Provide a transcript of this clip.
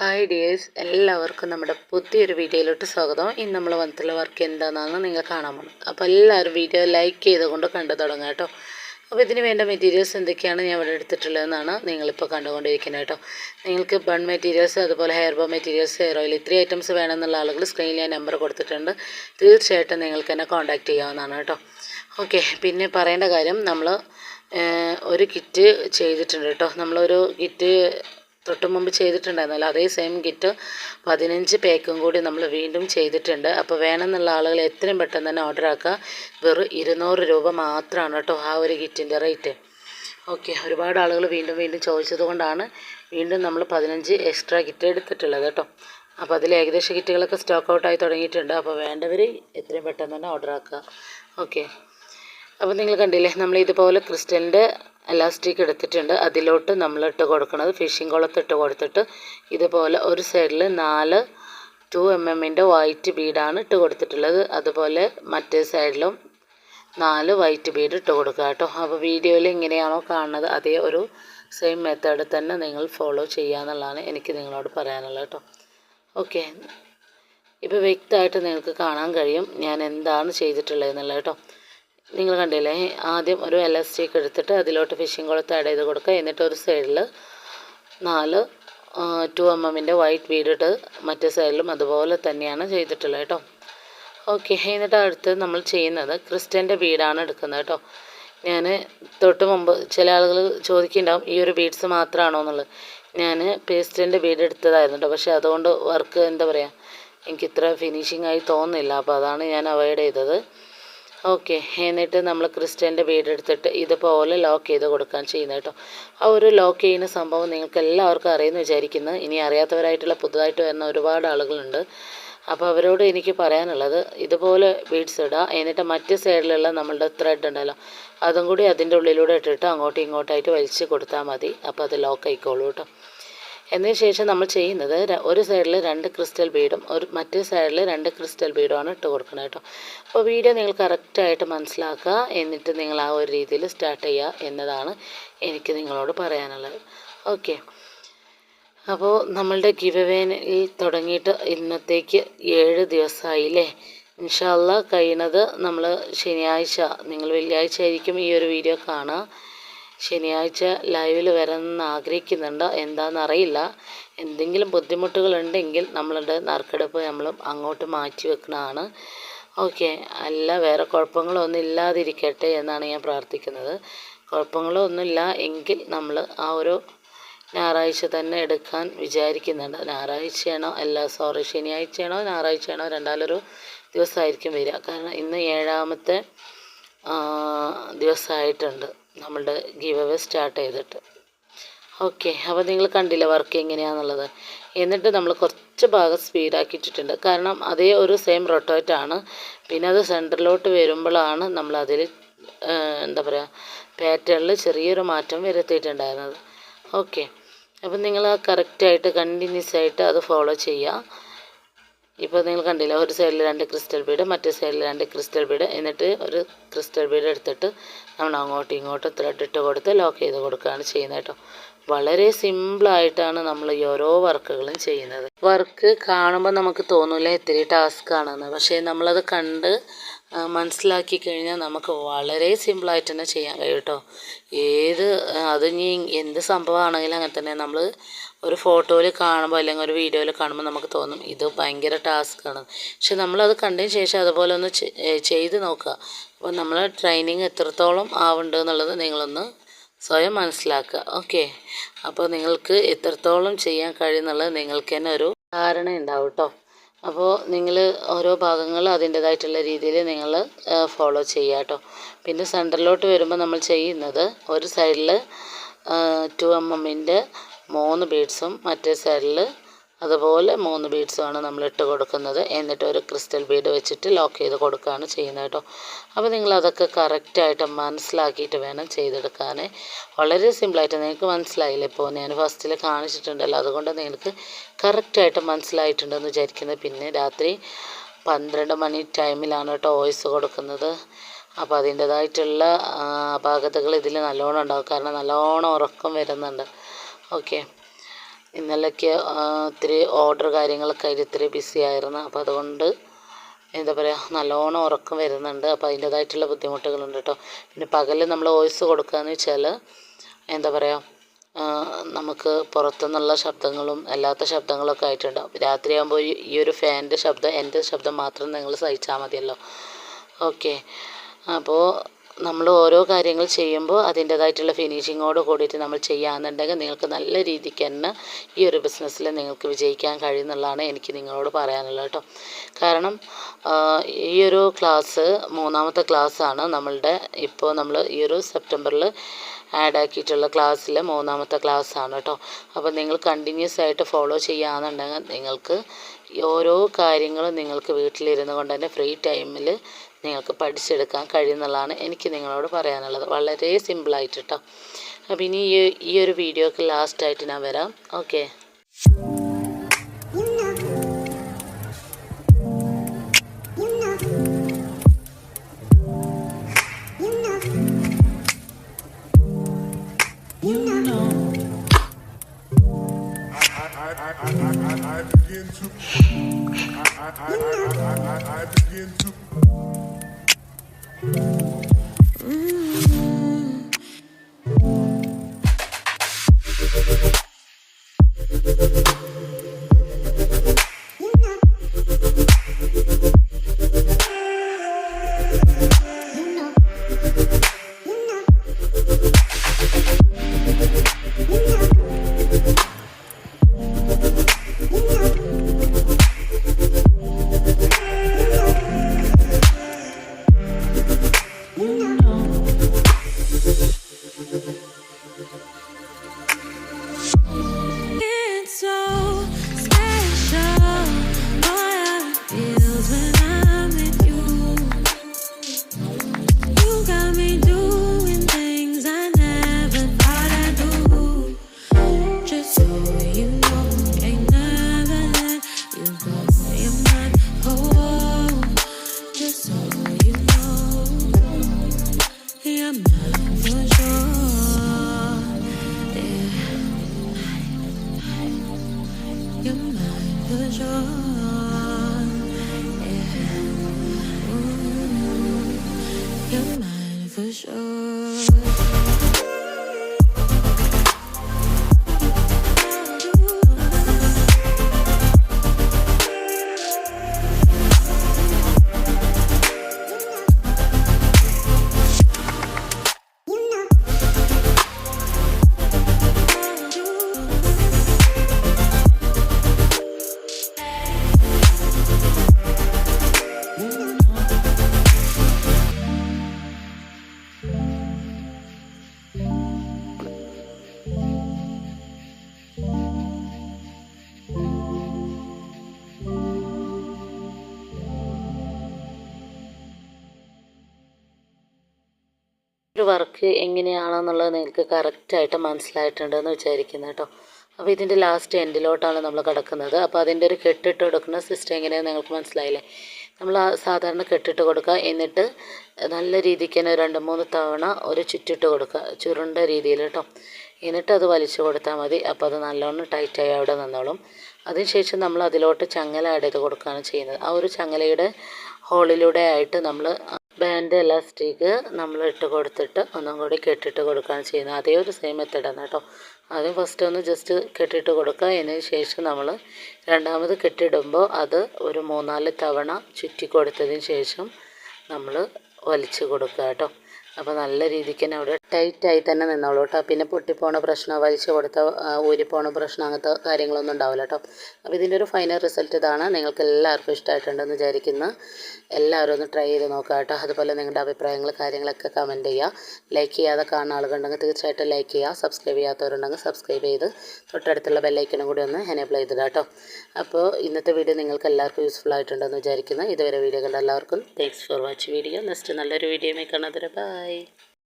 Hi dears എല്ലാവർക്കും നമ്മുടെ പുതിയൊരു വീഡിയോയിലോട്ട് സ്വാഗതം. ഇന്ന് നമ്മൾ വന്നിട്ടുള്ള വർക്ക് എന്താണെന്നാണ് നിങ്ങൾ കാണാൻ പോകുന്നത് അപ്പോൾ എല്ലാവരും വീഡിയോ ലൈക്ക് ചെയ്തുകൊണ്ട് കണ്ടു തുടങ്ങുക കേട്ടോ. അപ്പോൾ ഇതിന് വേണ്ട മെറ്റീരിയൽസ് എന്തൊക്കെയാണ് ഞാൻ ഇവിടെ എടുത്തിട്ടുള്ളതെന്നാണ് നിങ്ങളിപ്പോൾ കണ്ടുകൊണ്ടിരിക്കുന്നത് കേട്ടോ. നിങ്ങൾക്ക് ബൺ മെറ്റീരിയൽസ് അതുപോലെ hair bow materials hair oil ഇത്രയും ഐറ്റംസ് വേണമെന്നുള്ള ആളുകൾ സ്ക്രീനിൽ ഞാൻ നമ്പർ കൊടുത്തിട്ടുണ്ട്. തീർച്ചയായിട്ടും നിങ്ങൾക്ക് എന്നെ കോൺടാക്റ്റ് ചെയ്യാവുന്നതാണ് കേട്ടോ. ഓക്കെ പിന്നെ പറയേണ്ട കാര്യം നമ്മൾ ഒരു കിറ്റ് ചെയ്തിട്ടുണ്ട് കേട്ടോ. നമ്മളൊരു കിറ്റ് തൊട്ട് മുമ്പ് ചെയ്തിട്ടുണ്ടായിരുന്നല്ലോ. അതേ സെയിം കിറ്റ് പതിനഞ്ച് പേക്കും കൂടി നമ്മൾ വീണ്ടും ചെയ്തിട്ടുണ്ട്. അപ്പോൾ വേണമെന്നുള്ള ആളുകൾ എത്രയും പെട്ടെന്ന് തന്നെ ഓർഡർ ആക്കുക. വെറും ഇരുന്നൂറ് രൂപ മാത്രമാണ് കേട്ടോ ആ ഒരു കിറ്റിന്റെ റേറ്റ് ഓക്കെ ഒരുപാട് ആളുകൾ വീണ്ടും വീണ്ടും ചോദിച്ചത് കൊണ്ടാണ് വീണ്ടും നമ്മൾ പതിനഞ്ച് എക്സ്ട്രാ കിറ്റ് എടുത്തിട്ടുള്ളത് കേട്ടോ. അപ്പോൾ അതിൽ ഏകദേശം കിറ്റുകളൊക്കെ സ്റ്റോക്ക് ഔട്ടായി തുടങ്ങിയിട്ടുണ്ട്. അപ്പോൾ വേണ്ടവർ എത്രയും പെട്ടെന്ന് തന്നെ ഓർഡർ ആക്കുക. ഓക്കെ അപ്പോൾ നിങ്ങൾ കണ്ടില്ലേ നമ്മൾ ഇതുപോലെ ക്രിസ്റ്റലിന്റെ എലാസ്റ്റിക് എടുത്തിട്ടുണ്ട്. അതിലോട്ട് നമ്മൾ ഇട്ട് കൊടുക്കുന്നത് ഫിഷിംഗ് കുളത്ത് ഇട്ട് കൊടുത്തിട്ട് ഇതുപോലെ ഒരു സൈഡിൽ നാല് ടു എം എമ്മിന്റെ വൈറ്റ് ബീഡാണ് ഇട്ട് കൊടുത്തിട്ടുള്ളത്. അതുപോലെ മറ്റേ സൈഡിലും നാല് വൈറ്റ് ബീഡ് ഇട്ട് കൊടുക്കുക കേട്ടോ. അപ്പോൾ വീഡിയോയിൽ എങ്ങനെയാണോ കാണുന്നത്? അതേ ഒരു സെയിം മെത്തേഡ് തന്നെ നിങ്ങൾ ഫോളോ ചെയ്യുക എന്നുള്ളതാണ് എനിക്ക് നിങ്ങളോട് പറയാനുള്ളത് കേട്ടോ. ഓക്കെ ഇപ്പോൾ വ്യക്തമായിട്ട് നിങ്ങൾക്ക് കാണാൻ കഴിയും ഞാൻ എന്താണ് ചെയ്തിട്ടുള്ളത് എന്നുള്ളത് കേട്ടോ. നിങ്ങൾ കണ്ടില്ലേ? ആദ്യം ഒരു എലാസ്റ്റിക് എടുത്തിട്ട് അതിലോട്ട് ഫിഷിംഗ് കുളത്ത് ആഡ് ചെയ്ത് കൊടുക്കുക. എന്നിട്ട് ഒരു സൈഡിൽ നാല് ടു എം എമ്മിന്റെ വൈറ്റ് ബീഡിട്ട് മറ്റേ സൈഡിലും അതുപോലെ തന്നെയാണ് ചെയ്തിട്ടുള്ളത് കേട്ടോ. ഓക്കെ എന്നിട്ട് അടുത്ത് നമ്മൾ ചെയ്യുന്നത് ക്രിസ്ത്യന്റെ ബീഡാണ് എടുക്കുന്നത് കേട്ടോ. ഞാൻ തൊട്ട് മുമ്പ് ചില ആളുകൾ ചോദിക്കുന്നുണ്ടാവും ഈ ഒരു ബീഡ്സ് മാത്രമാണോ എന്നുള്ളത്. ഞാൻ പേസ്റ്റിന്റെ ബീഡ് എടുത്തതായിരുന്നു കേട്ടോ. പക്ഷേ അതുകൊണ്ട് വർക്ക് എന്താ പറയുക എനിക്ക് ഇത്ര ഫിനിഷിംഗ് ആയി തോന്നുന്നില്ല. അപ്പോൾ അതാണ് ഞാൻ അവോയ്ഡ് ചെയ്തത്. ഓക്കെ എന്നിട്ട് നമ്മൾ ക്രിസ്റ്റ്യന്റെ വീടെടുത്തിട്ട് ഇതുപോലെ ലോക്ക് ചെയ്ത് കൊടുക്കാൻ ചെയ്യുന്നത് കേട്ടോ. ആ ഒരു ലോക്ക് ചെയ്യുന്ന സംഭവം നിങ്ങൾക്ക് എല്ലാവർക്കും അറിയുമെന്ന് വിചാരിക്കുന്നു. ഇനി അറിയാത്തവരായിട്ടുള്ള പുതുതായിട്ട് വരുന്ന ഒരുപാട് ആളുകളുണ്ട്. അപ്പോൾ അവരോട് എനിക്ക് പറയാനുള്ളത് ഇതുപോലെ ബീഡ്സ് ഇടുക എന്നിട്ട് മറ്റ് സൈഡിലുള്ള നമ്മളുടെ ത്രെഡ് ഉണ്ടല്ലോ അതും കൂടി അതിന്റെ ഉള്ളിലൂടെ ഇട്ടിട്ട് അങ്ങോട്ടും ഇങ്ങോട്ടായിട്ട് വലിച്ച് കൊടുത്താൽ മതി. അപ്പോൾ അത് ലോക്ക് ആയിക്കോളൂ കേട്ടോ. എന്നതിന് ശേഷം നമ്മൾ ചെയ്യുന്നത് ഒരു സൈഡിൽ രണ്ട് ക്രിസ്റ്റൽ ബീഡും ഒരു മറ്റേ സൈഡിൽ രണ്ട് ക്രിസ്റ്റൽ ബീഡുമാണ് ഇട്ട് കൊടുക്കുന്നത് കേട്ടോ. അപ്പോൾ വീഡിയോ നിങ്ങൾ കറക്റ്റായിട്ട് മനസ്സിലാക്കുക. എന്നിട്ട് നിങ്ങൾ ആ ഒരു രീതിയിൽ സ്റ്റാർട്ട് ചെയ്യുക എന്നതാണ് എനിക്ക് നിങ്ങളോട് പറയാനുള്ളത്. ഓക്കെ അപ്പോൾ നമ്മളുടെ ഗിവ് അവേനിൽ തുടങ്ങിയിട്ട് ഇന്നത്തേക്ക് ഏഴ് ദിവസമായില്ലേ? ഇൻഷാല്ല കഴിയണത് നമ്മൾ ശനിയാഴ്ച നിങ്ങൾ വെള്ളിയാഴ്ച ആയിരിക്കും ഈ ഒരു വീഡിയോ കാണുക. ശനിയാഴ്ച ലൈവിൽ വരണമെന്ന് ആഗ്രഹിക്കുന്നുണ്ട്? എന്താണെന്നറിയില്ല. എന്തെങ്കിലും ബുദ്ധിമുട്ടുകളുണ്ടെങ്കിൽ നമ്മളുടെ നറുക്കെടുപ്പ് നമ്മൾ അങ്ങോട്ട് മാറ്റി വെക്കുന്നതാണ് ഓക്കെ അല്ല വേറെ കുഴപ്പങ്ങളൊന്നും ഇല്ലാതിരിക്കട്ടെ എന്നാണ് ഞാൻ പ്രാർത്ഥിക്കുന്നത്. കുഴപ്പങ്ങളൊന്നുമില്ല എങ്കിൽ നമ്മൾ ആ ഒരു ഞായറാഴ്ച തന്നെ എടുക്കാൻ വിചാരിക്കുന്നുണ്ട്. ഞായറാഴ്ചയാണോ? അല്ല സോറി ശനിയാഴ്ചയാണോ? ഞായറാഴ്ചയാണോ? രണ്ടാലൊരു ദിവസമായിരിക്കും വരിക. കാരണം ഇന്ന് ഏഴാമത്തെ ദിവസമായിട്ടുണ്ട്. നമ്മളുടെ ഗീവ് അവേ സ്റ്റാർട്ട് ചെയ്തിട്ട്. ഓക്കെ അപ്പോൾ നിങ്ങൾ കണ്ടില്ല വർക്ക് എങ്ങനെയാണെന്നുള്ളത് എന്നിട്ട് നമ്മൾ കുറച്ച് ഭാഗം സ്പീഡാക്കിയിട്ടിട്ടുണ്ട് കാരണം അതേ ഒരു സെയിം റൊട്ടേറ്റ് ആണ്. പിന്നെ അത് സെന്ററിലോട്ട് വരുമ്പോഴാണ് നമ്മൾ അതിൽ എന്താ പറയുക പാറ്റേണിൽ ചെറിയൊരു മാറ്റം വരുത്തിയിട്ടുണ്ടായിരുന്നത്. ഓക്കെ അപ്പം നിങ്ങൾ കറക്റ്റായിട്ട് കണ്ടിന്യൂസ് ആയിട്ട് അത് ഫോളോ ചെയ്യുക. ഇപ്പോൾ നിങ്ങൾ കണ്ടില്ല ഒരു സൈഡിൽ രണ്ട് ക്രിസ്റ്റൽ ബീഡ് മറ്റേ സൈഡിൽ രണ്ട് ക്രിസ്റ്റൽ ബീഡ് എന്നിട്ട് ഒരു ക്രിസ്റ്റൽ ബീഡ് എടുത്തിട്ട് നമ്മൾ അങ്ങോട്ടും ഇങ്ങോട്ടും ത്രെഡ് ഇട്ട് കൊടുത്ത് ലോക്ക് ചെയ്ത് കൊടുക്കുകയാണ് ചെയ്യുന്നത് കേട്ടോ. വളരെ സിമ്പിളായിട്ടാണ് നമ്മൾ ഈ ഓരോ വർക്കുകളും ചെയ്യുന്നത്. വർക്ക് കാണുമ്പോൾ നമുക്ക് തോന്നില്ല ഇത്തിരി ടാസ്ക് ആണെന്ന്. പക്ഷേ നമ്മളത് കണ്ട് മനസ്സിലാക്കി കഴിഞ്ഞാൽ നമുക്ക് വളരെ സിമ്പിളായിട്ട് തന്നെ ചെയ്യാൻ കഴിയും കേട്ടോ. ഏത് അത് ഇനി എന്ത് സംഭവമാണെങ്കിലും അങ്ങനെ തന്നെ നമ്മൾ ഒരു ഫോട്ടോയിൽ കാണുമ്പോൾ അല്ലെങ്കിൽ ഒരു വീഡിയോയിൽ കാണുമ്പോൾ നമുക്ക് തോന്നും ഇത് ഭയങ്കര ടാസ്ക്കാണ് പക്ഷെ നമ്മളത് കണ്ടതിന് ശേഷം അതുപോലെ ഒന്ന് ചെയ്ത് നോക്കുക. അപ്പോൾ നമ്മൾ ട്രെയിനിങ് എത്രത്തോളം ആവുന്നുണ്ട് എന്നുള്ളത് നിങ്ങളൊന്ന് സ്വയം മനസ്സിലാക്കുക. ഓക്കെ അപ്പോൾ നിങ്ങൾക്ക് എത്രത്തോളം ചെയ്യാൻ കഴിയുന്നുള്ളത് നിങ്ങൾക്ക് തന്നെ ഒരു ധാരണ ഉണ്ടാവും കേട്ടോ. അപ്പോൾ നിങ്ങൾ ഓരോ ഭാഗങ്ങൾ അതിന്റേതായിട്ടുള്ള രീതിയിൽ നിങ്ങൾ ഫോളോ ചെയ്യുക കേട്ടോ പിന്നെ സെന്ററിലോട്ട് വരുമ്പോൾ നമ്മൾ ചെയ്യുന്നത് ഒരു സൈഡിൽ ടു എം എമ്മിന്റെ മൂന്ന് ബീഡ്സും മറ്റേ സൈഡിൽ അതുപോലെ മൂന്ന് ബീഡ്സുമാണ് നമ്മൾ ഇട്ട് കൊടുക്കുന്നത്. എന്നിട്ട് ഒരു ക്രിസ്റ്റൽ ബീഡ് വെച്ചിട്ട് ലോക്ക് ചെയ്ത് കൊടുക്കുകയാണ് ചെയ്യുന്നത് കേട്ടോ. അപ്പോൾ നിങ്ങളതൊക്കെ കറക്റ്റായിട്ട് മനസ്സിലാക്കിയിട്ട് വേണം ചെയ്തെടുക്കാൻ. വളരെ സിമ്പിളായിട്ട് നിങ്ങൾക്ക് മനസ്സിലായില്ല? ഇപ്പോൾ ഞാൻ ഫസ്റ്റിൽ കാണിച്ചിട്ടുണ്ടല്ലോ. അതുകൊണ്ട് നിങ്ങൾക്ക് കറക്റ്റായിട്ട് മനസ്സിലായിട്ടുണ്ടെന്ന് വിചാരിക്കുന്നത്. പിന്നെ രാത്രി പന്ത്രണ്ട് മണി ടൈമിലാണ് കേട്ടോ വോയിസ് കൊടുക്കുന്നത്. അപ്പോൾ അതിന്റേതായിട്ടുള്ള അപാകതകൾ ഇതിൽ നല്ലോണം ഉണ്ടാകും കാരണം നല്ലോണം ഉറക്കം വരുന്നുണ്ട്. ഓക്കെ ഇന്നലെയൊക്കെ ഒത്തിരി ഓർഡർ കാര്യങ്ങളൊക്കെ ആയിട്ട് ഇത്തിരി ബിസി ആയിരുന്നു. അപ്പോൾ അതുകൊണ്ട് എന്താ പറയുക നല്ലോണം ഉറക്കം വരുന്നുണ്ട്. അപ്പോൾ അതിന്റേതായിട്ടുള്ള ബുദ്ധിമുട്ടുകളുണ്ട് കേട്ടോ. പിന്നെ പകൽ നമ്മൾ വോയിസ് കൊടുക്കുകയെന്ന് വെച്ചാൽ എന്താ പറയുക നമുക്ക് പുറത്തുനിന്നുള്ള ശബ്ദങ്ങളും അല്ലാത്ത ശബ്ദങ്ങളൊക്കെ ആയിട്ടുണ്ടാവും രാത്രിയാകുമ്പോൾ ഈ ഒരു ഫാനിന്റെ ശബ്ദം എന്റെ ശബ്ദം മാത്രം നിങ്ങൾ സഹിച്ചാൽ മതിയല്ലോ. ഓക്കെ. അപ്പോൾ നമ്മൾ ഓരോ കാര്യങ്ങൾ ചെയ്യുമ്പോൾ അതിന്റേതായിട്ടുള്ള ഫിനിഷിങ്ങോട് കൂടിയിട്ട് നമ്മൾ ചെയ്യാമെന്നുണ്ടെങ്കിൽ നിങ്ങൾക്ക് നല്ല രീതിക്ക് തന്നെ ഈ ഒരു ബിസിനസ്സിൽ നിങ്ങൾക്ക് വിജയിക്കാൻ കഴിയുന്നുള്ളതാണ് എനിക്ക് നിങ്ങളോട് പറയാനുള്ളത് കേട്ടോ. കാരണം ഈ ഒരു ക്ലാസ് മൂന്നാമത്തെ ക്ലാസ്സാണ് നമ്മളുടെ ഇപ്പോൾ നമ്മൾ ഈ ഒരു സെപ്റ്റംബറിൽ ആഡ് ആക്കിയിട്ടുള്ള ക്ലാസ്സിലെ മൂന്നാമത്തെ ക്ലാസ്സാണ് കേട്ടോ. അപ്പോൾ നിങ്ങൾ കണ്ടിന്യൂസ് ആയിട്ട് ഫോളോ ചെയ്യുകയാണെന്നുണ്ടെങ്കിൽ നിങ്ങൾക്ക് ഓരോ കാര്യങ്ങളും നിങ്ങൾക്ക് വീട്ടിലിരുന്നു കൊണ്ട് തന്നെ ഫ്രീ ടൈമിൽ നിങ്ങൾക്ക് പഠിച്ചെടുക്കാൻ കഴിയുന്നുള്ളതാണ് എനിക്ക് നിങ്ങളോട് പറയാനുള്ളത്. വളരെ സിമ്പിളായിട്ട് കേട്ടോ. അപ്പോൾ ഇനി ഈ ഈ ഒരു വീഡിയോക്ക് ലാസ്റ്റായിട്ട് ഞാൻ വരാം. Okay push. വർക്ക് എങ്ങനെയാണെന്നുള്ളത് നിങ്ങൾക്ക് കറക്റ്റായിട്ട് മനസ്സിലായിട്ടുണ്ടെന്ന് വിചാരിക്കുന്നു കേട്ടോ. അപ്പോൾ ഇതിന്റെ ലാസ്റ്റ് എൻഡിലോട്ടാണ് നമ്മൾ കിടക്കുന്നത്. അപ്പോൾ അതിന്റെ ഒരു കെട്ടിട്ട് കൊടുക്കുന്ന സിസ്റ്റം എങ്ങനെയാണെന്ന് നിങ്ങൾക്ക് മനസ്സിലായില്ലേ? നമ്മൾ സാധാരണ കെട്ടിട്ട് കൊടുക്കുക. എന്നിട്ട് നല്ല രീതിക്ക് തന്നെ രണ്ട് മൂന്ന് തവണ ഒരു ചുറ്റിട്ട് കൊടുക്കുക. ചുരുണ്ട രീതിയിൽ കേട്ടോ. എന്നിട്ട് അത് വലിച്ചു കൊടുത്താൽ മതി. അപ്പോൾ അത് നല്ലോണം ടൈറ്റായി അവിടെ നിന്നോളും. അതിനുശേഷം നമ്മൾ അതിലോട്ട് ചങ്ങല ആഡ് ചെയ്ത് കൊടുക്കുകയാണ് ചെയ്യുന്നത്. ആ ഒരു ചങ്ങലയുടെ ഹോളിലൂടെ ആയിട്ട് നമ്മൾ ബാൻഡ് എലാസ്റ്റിക് നമ്മൾ ഇട്ട് കൊടുത്തിട്ട് ഒന്നും കൂടി കെട്ടിട്ട് കൊടുക്കുകയാണ് ചെയ്യുന്നത്. അതേ ഒരു സെയിം മെത്തേഡാണ് കേട്ടോ. ആദ്യം ഫസ്റ്റ് ഒന്ന് ജസ്റ്റ് കെട്ടിയിട്ട് കൊടുക്കുക. അതിന് ശേഷം നമ്മൾ രണ്ടാമത് കെട്ടിടുമ്പോൾ അത് ഒരു മൂന്നാൽ തവണ ചുറ്റി കൊടുത്തതിന് ശേഷം നമ്മൾ വലിച്ചു കൊടുക്കുക കേട്ടോ. അപ്പോൾ നല്ല രീതിക്ക് തന്നെ അവിടെ ടൈറ്റായി തന്നെ നിന്നോളൂ കേട്ടോ പിന്നെ പൊട്ടിപ്പോണ പ്രശ്നം വലിച്ചു കൊടുത്ത ഊരിപ്പോണ പ്രശ്നം അങ്ങനത്തെ കാര്യങ്ങളൊന്നും ഉണ്ടാവില്ല കേട്ടോ അപ്പോൾ ഇതിന്റെ ഒരു ഫൈനൽ റിസൾട്ട് ഇതാണ്. നിങ്ങൾക്ക് എല്ലാവർക്കും ഇഷ്ടമായിട്ടുണ്ടെന്ന് വിചാരിക്കുന്നു. എല്ലാവരും ഒന്ന് ട്രൈ ചെയ്ത് നോക്കുക കേട്ടോ അതുപോലെ നിങ്ങളുടെ അഭിപ്രായങ്ങൾ കാര്യങ്ങളൊക്കെ കമന്റ് ചെയ്യുക. ലൈക്ക് ചെയ്യാതെ കാണുന്ന ആളുകളുണ്ടെങ്കിൽ തീർച്ചയായിട്ടും ലൈക്ക് ചെയ്യുക. സബ്സ്ക്രൈബ് ചെയ്യാത്തവരുണ്ടെങ്കിൽ സബ്സ്ക്രൈബ് ചെയ്ത് തൊട്ടടുത്തുള്ള ബെല്ലൈക്കനും കൂടി ഒന്ന് എനേബിൾ ചെയ്തിടാം കേട്ടോ അപ്പോൾ ഇന്നത്തെ വീഡിയോ നിങ്ങൾക്ക് എല്ലാവർക്കും യൂസ്ഫുൾ ആയിട്ടുണ്ടെന്ന് വിചാരിക്കുന്നു. ഇതുവരെ വീഡിയോ കണ്ട എല്ലാവർക്കും thanks for watch video next നല്ലൊരു വീഡിയോ കാണാതെ ബൈ Bye.